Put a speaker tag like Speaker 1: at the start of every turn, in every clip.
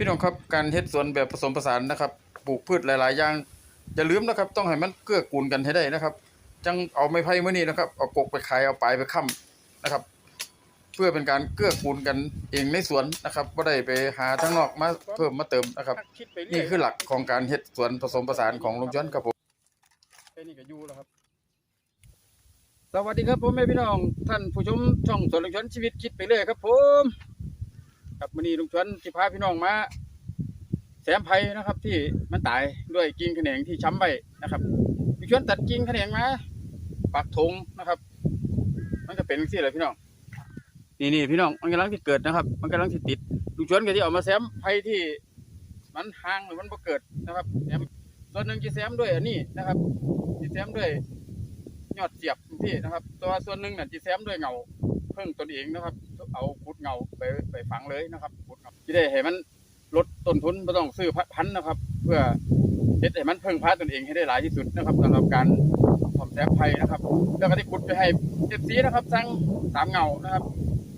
Speaker 1: พี่น้องครับการเฮ็ดสวนแบบผสมผสานนะครับ ปลูกพืชหลาย ๆ อย่างอย่าลืมนะครับ ต้องให้มันเกื้อกูลกันให้ได้นะครับ จังเอาไม้ไผ่มื้อนี้นะครับเอากกไปขายเอาปลายไปค้ำนะครับ เพื่อเป็นการเกื้อกูลกันเองในสวนนะครับบ่ได้ไปหาทางนอกมาเพิ่มมาเติมนะครับ
Speaker 2: คิดไปเรื่
Speaker 1: นี่
Speaker 2: อย
Speaker 1: คือหลักของการเฮ็ดสวนผสมผสานของลุงชวนครับผมแค่นี้ก็อยู่แล้วครับสวัสดีครับผมแม่พี่น้อง ท่านผู้ชมช่องสวนลุงชวนชีวิตคิดไปเรื่อยครับผม ครับมื้อนี้ลุงชวนสิพาพี่น้องมาแซมไผ่นะครับ ที่มันตายด้วยกิ่งแขนงที่ช้ำไว้นะครับลุงชวนตัดกิ่งแขนงมาปักธงนะครับ มันก็เป็นจังซี่แหละพี่น้องนี่นี่พี่น้องมันกำลังที่เกิดนะครับ มันกำลังที่ติดลุงชวนก็ที่เอามาแซมไผ่ที่ มันห่างหรือมันบ่เกิดนะครับแซมส่วนหนึ่งจะแซมด้วยอันนี้นะครับจะแซมด้วยยอดเสียบที่นะครับ ตัวส่วนหนึ่งน่ะจะแซมด้วยเงาเพิ่งตนเองนะครับ เอาขุดเงาไปไปฝังเลยนะครับขุดเงาที่ได้ให้มันลดต้นทุนไม่ต้องซื้อพันธุ์นะครับ เพื่อเฮ็ดให้มันเพิ่งพาตนเองให้ได้หลายที่สุดนะครับสำหรับการทำแซมไผ่นะครับแล้วก็ที่ขุดไปให้เอฟซีนะครับสั่งสามเงานะครับ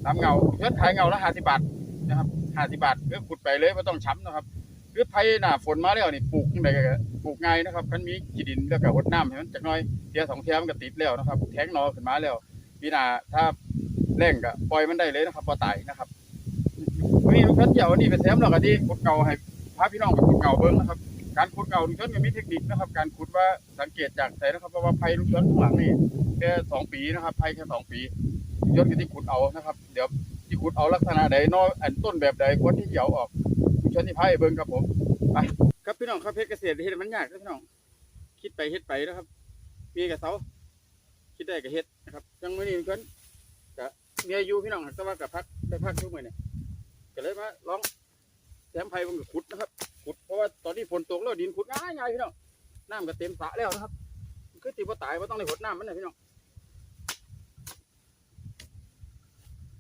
Speaker 1: สามเงาเพื่อขายเงาละห้าสิบบาทนะครับห้าสิบบาทเพื่อขุดไปเลยไม่ต้องช้ำนะครับคือไผ่หน้าฝนมาแล้วนี่ปลูกจังไดก็ปลูกง่ายนะครับมันมีขี้ดินแล้วก็รดน้ำให้มันจักน่อยเทียสองเทียมันก็ติดแล้วนะครับ แทงหนอขึ้นมาแล้วปีหน้าถ้า แรงก็ปล่อยมันได้เลยนะครับบ่ตายนะครับวันนี้ลุงชนเกี่ยวอันนี้ไปแซมแล้วก็ที่ขุดเก่าให้พาพี่น้องไปขุดเก่าเบิ่งนะครับ การขุดเก่าลุงชนก็มีเทคนิคนะครับ การขุดว่าสังเกตจากไสนะครับเพราะว่าไผ่ลุงชนข้างหลังนี่แค่สองปีนะครับไผ่แค่สองปีลุงชนก็ที่ขุดเอานะครับ เดี๋ยวที่ขุดเอาลักษณะใดนออันต้นแบบใดควรที่จะเอาออกลุงชนที่พาให้เบิ่งครับผมไปครับพี่น้องครับเพชรเกษตรเฮ็ดมันยากครับพี่น้อง คิดไปเฮ็ดไปนะครับ มีกับเสาคิดได้กับเฮ็ดนะครับจังไมื้อนี้เพิ่น ก็มียอายุพี่น้องแต่ว่ากับพักได้พักทุกมื้อเนี่ยก็เลยมาลองแถมไผ่เพิ่นก็ขุดนะครับ ขุดเพราะว่าตอนนี้ฝนตกแล้วดินขุดง่ายง่ายๆพี่น้องน้ำก็เต็มสระแล้วนะครับคือสิบ่ตายบ่ต้องได้หดน้ำมันนะพี่น้อง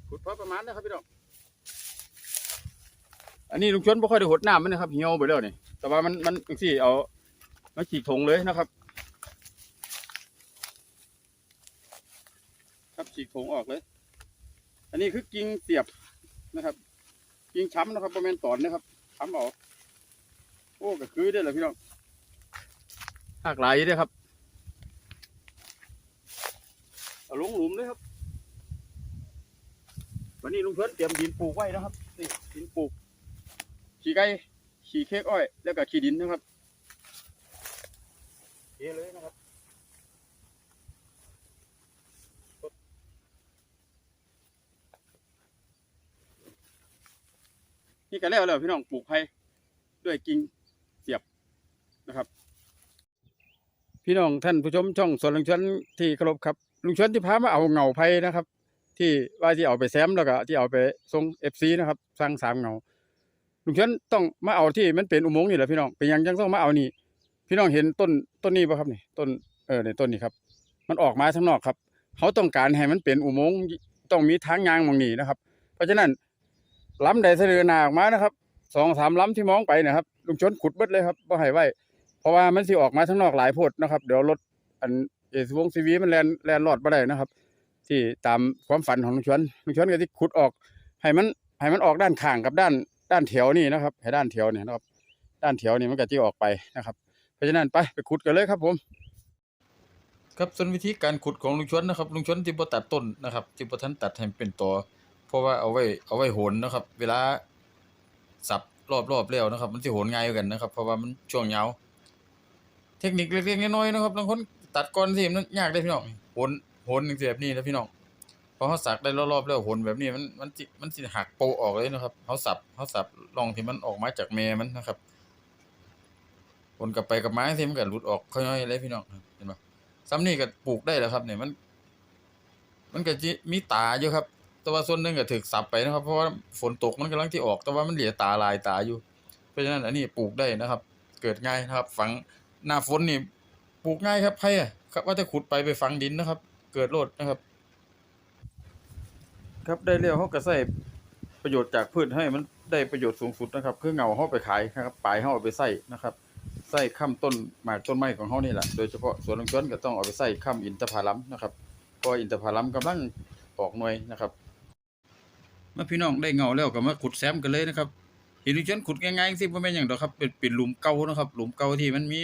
Speaker 1: ขุดพอประมาณนะครับพี่น้องอันนี้ลุงชวนบ่ค่อยได้หดน้ำมันนะครับเหี่ยวไปแล้วนี่แต่ว่ามันมันจังซี่เอามาฉีกถงเลยนะครับ ครับฉีกถงออกเลย อันนี้คือกิ่งเสียบนะครับ กิ่งช้ำนะครับประมาณตอนนะครับช้ำออกโอ้ก็คือได้อแหละพี่น้องหักหลายด้อครับเอาลงหลุมเลยครับ วันนี้ลุงชวนเตรียมดินปลูกไว้นะครับนี่ดินปลูก ขี้ไก่ขี้เค้กอ้อย แล้วก็ขี้ดินนะครับเทเลยนะครับ นี่ก็แล้วแล้วพี่น้องปลูกไผ่ด้วยกิ่งเสียบนะครับ พี่น้องท่านผู้ชมช่องสวนลุงชวนที่เคารพครับลุงชวนที่พามาเอาเงาไผ่นะครับ ที่ว่าที่เอาไปแซมแล้วก็ที่เอาไปส่งเอฟซีนะครับ สร้างสามเงาลุงชวนต้องมาเอาที่มันเป็นอุโมงค์นี่แหละพี่น้องเป็นยังจังต้องมาเอานี่ พี่น้องเห็นต้นต้นนี้ป่ะครับนี่ต้นเออในต้นนี้ครับ มันออกมาข้างนอกครับ เขาต้องการให้มันเป็นอุโมงค์ต้องมีทางยางมองนี่นะครับ เพราะฉะนั้น ล้ำใดเสนอหนาออกมานะครับสองสามล้ำที่มองไปนะครับลุงชนขุดเบิดเลยครับบ่ให้ไว้เพราะว่ามันสิออกมาข้างนอกหลายโพดนะครับ เดี๋ยวรถอันเอสวงซีวีมันแลนแลนรอดบ่ได้นะครับ ที่ตามความฝันของลุงชนลุงชนก็ที่ขุดออก ให้มันให้มันออกด้านข้างกับด้านด้านแถวนี่นะครับ ให้ด้านแถวเนี่ยนะครับ ด้านแถวนี่มันก็จะออกไปนะครับ เพราะฉะนั้นไปไปขุดกันเลยครับผมครับส่วนวิธีการขุดของลุงชวนนะครับลุงชวนที่บ่ตัดต้นนะครับที่บ่ทันตัดให้เป็นตอ เพราะว่าเอาไว้เอาไว้โหนนะครับ เวลาสับรอบๆแล้วนะครับ มันสิโหนง่ายกันนะครับ เพราะว่ามันช่วงยาวเทคนิคเล็กๆน้อยๆนะครับบางคนตัดก่อนสิมันยากเด้พี่น้องโหนโหนจังซี่แบบนี้นะพี่น้องพอเขาสักได้รอบๆแล้วหนแบบนี้มันมันสิมันสิหักโปออกเลยนะครับเขาสับเขาสับลองที่มันออกมาจากแม่มันนะครับหนกลับไปกับไมาที่มันก็หลุดออกค่อยๆเลยพี่น้องเห็นปะซ้ำนี่ก็ปลูกได้แล้วครับเนี่ยมัน มันก็จิมีตาอยู่ครับ แต่ว่าส่วนหนึ่งก็ถึกสับไปนะครับ เพราะว่าฝนตกมันกำลังที่ออก แต่ว่ามันเหลือตาลายตาอยู่ เพราะฉะนั้นอันนี้ปลูกได้นะครับ เกิดง่ายนะครับ ฝังหน้าฝนนี่ปลูกง่ายครับใครอะครับว่าจะขุดไปไปฝังดินนะครับ เกิดโลดนะครับ ครับได้แล้วเขาก็ใส่ประโยชน์จากพืชให้มันได้ประโยชน์สูงสุดนะครับ คือเงาเขาไปขายนะครับปลายเขาเอาไปใส่นะครับใส่ค้ำต้นหมากต้นไม้ของเขานี่แหละโดยเฉพาะสวนลงชวนก็ต้องเอาไปใส่ค้ำอินทผลัมนะครับเพราะอินทผลัมกำลังออกหน่วยนะครับ มื่อพี่น้องได้เงาแล้วก็มาขุดแซมกันเลยนะครับ
Speaker 2: เห็นลุงชนขุดง่ายๆจังซี่บ่แม่นหยังดอกครับเป็นเป็นหลุมเก่านะครับ หลุมเก่าที่มันมี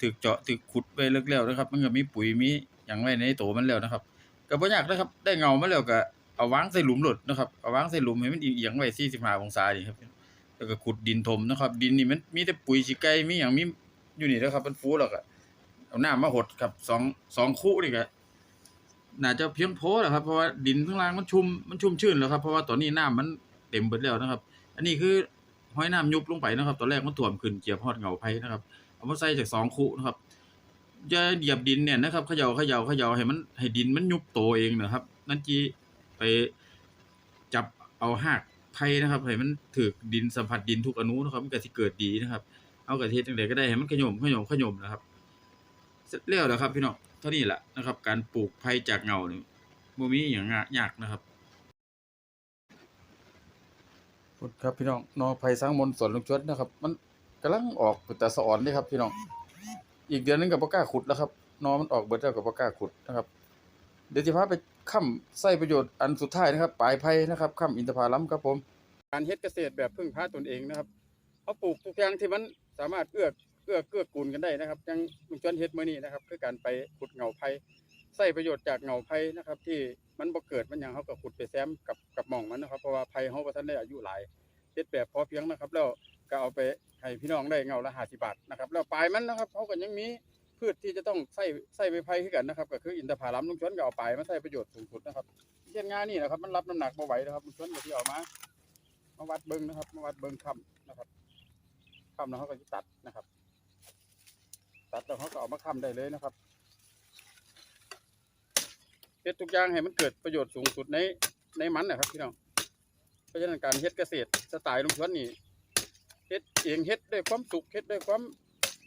Speaker 2: ถูกเจาะถูกขุดไว้เลิกแล้วนะครับ มันก็มีปุ๋ยมีหยังไว้ในโตมันแล้วนะครับก็บ่ยากนะครับ ได้เงามาแล้วก็เอาวางใส่หลุมโลดนะครับเอาวางใส่หลุมให้มันเอียงไว้45องศานี่ครับแล้วก็ขุดดินถมนะครับ ดินนี่มันมีแต่ปุ๋ยขี้ไก่มีหยังมีอยู่นี่นะครับมันฟูแล้วก็เอาหน้ำมาหดครับสองสองคู่นี่ก็ น่าจะเพียงพอแล้วครับเพราะว่าดินข้างล่างมันชุ่มมันชุ่มชื้นแล้วครับเพราะว่าตอนนี้น้ำมันเต็มเบิดแล้วนะครับ อันนี้คือห้อยน้ำยุบลงไปนะครับ ตอนแรกมันท่วมขึ้นเกียบฮอดเหงาไผนะครับเอามาใส่จากสองคู่นะครับอย่าเหยียบดินเนี่ยนะครับเขย่าเขย่าเขย่าให้มันให้ดินมันยุบโตเองนะครับ นั่นจีไปจับเอาหากไผ่นะครับให้มันถูกดินสัมผัสดินทุกอนุนะครับมันก็สิเกิดดีนะครับ เอากระเทศจังไดก็ได้ให้มันขยมขยมขยมนะครับ เสร็จแล้วแล้วครับพี่น้อง เท่านี้แหละนะครับ การปลูกไผ่จากเงานี่บ่มีหยังยากนะครับพุดครับพี่น้องนอไผ่สร้างมนสวนลุงชวดนะครับ มันกำลังออกเป็นตาสะอ่อนเด้ครับพี่น้อง อีกเดือนนึงก็บ่กล้าขุดแล้วครับนอมันออกเบิดแล้วก็บ่กล้าขุดนะครับ เดี๋ยวสิพาไปค้ำใช้ประโยชน์อันสุดท้ายนะครับปลายไผ่นะครับค้ำอินทผลัมครับผม การเฮ็ดเกษตรแบบพึ่งพาตนเองนะครับเขาปลูกทุกอย่างที่มันสามารถเอื้อ เอื้อเกื้อกูลกันได้นะครับย่างลุงชวนเฮ็ดมื้อนี้นะครับคือการไปขุดเงาไผ่ใช้ประโยชน์จากเงาไผ่นะครับ ที่มันบ่เกิดมันหยังเขาก็ขุดไปแซมกับกับหม่องมันนะครับเพราะว่าไผ่เฮาบ่ทันได้อายุหลายเฮ็ดแบบพอเพียงนะครับ แล้วก็เอาไปให้พี่น้องได้เงาละ50บาทนะครับ แล้วปลายมันนะครับเขาก็ยังมีพืชที่จะต้องใส่ใส่ใบไผ่คือกันนะครับ ก็คืออินทผลัมลุงชวนก็เอาปลายมาใช้ประโยชน์สูงสุดนะครับเช่นงานนี่นะครับ มันรับน้ำหนักบ่ไหวนะครับลุงชวนก็ที่เอามามาวัดเบิ้งนะครับมาวัดเบิ้งคำนะครับคำแล้วเขาก็จะตัดนะครับ ตัดแล้วเขาก็เอามาคำได้เลยนะครับเฮ็ดทุกอย่างให้มันเกิดประโยชน์สูงสุดในในมันนะครับพี่น้องเพราะฉะนั้นการเฮ็ดเกษตรสไตล์ลุงชวนนี่เฮ็ดเองเฮ็ดด้วยความสุขเฮ็ดด้วยความ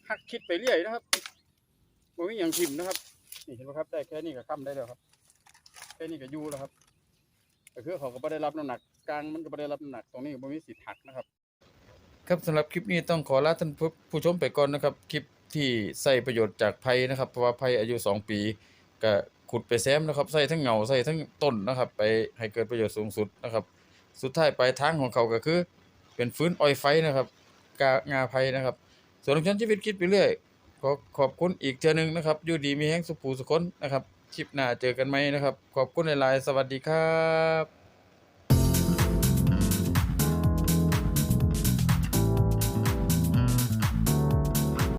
Speaker 2: หักคิดไปเรื่อยนะครับบ่มีอย่างทิมนะครับ นี่เห็นไหมครับได้แค่นี้ก็คำได้แล้วครับ แค่นี้ก็อยู่แล้วครับก็คือเขาก็ไม่ได้รับน้ำหนักกลางมันก็ไม่ได้รับน้ำหนักตรงนี้ก็ไม่มีสิทธิ์หักนะครับ ครับสำหรับคลิปนี้ต้องขอลาท่านผู้ชมไปก่อนนะครับคลิป ที่ใส่ประโยชน์จากไผ่นะครับ เพราะว่าไผ่อายุ 2 ปีก็ขุดไปแซมนะครับใส่ทั้งเหงาใส่ทั้งต้นนะครับ ไปให้เกิดประโยชน์สูงสุดนะครับ สุดท้ายปลายทางของเขาก็คือ เป็นฟื้นออยไฟนะครับกางาไผ่นะครับ ส่วนของฉันชีวิตคิดไปเรื่อยขอขอบคุณอีกเทือนึงนะครับอยู่ดีมีแห้งสุขภูสุคนนะครับคลิปหน้าเจอกันไหมนะครับ ขอบคุณหลายๆ สวัสดีครับ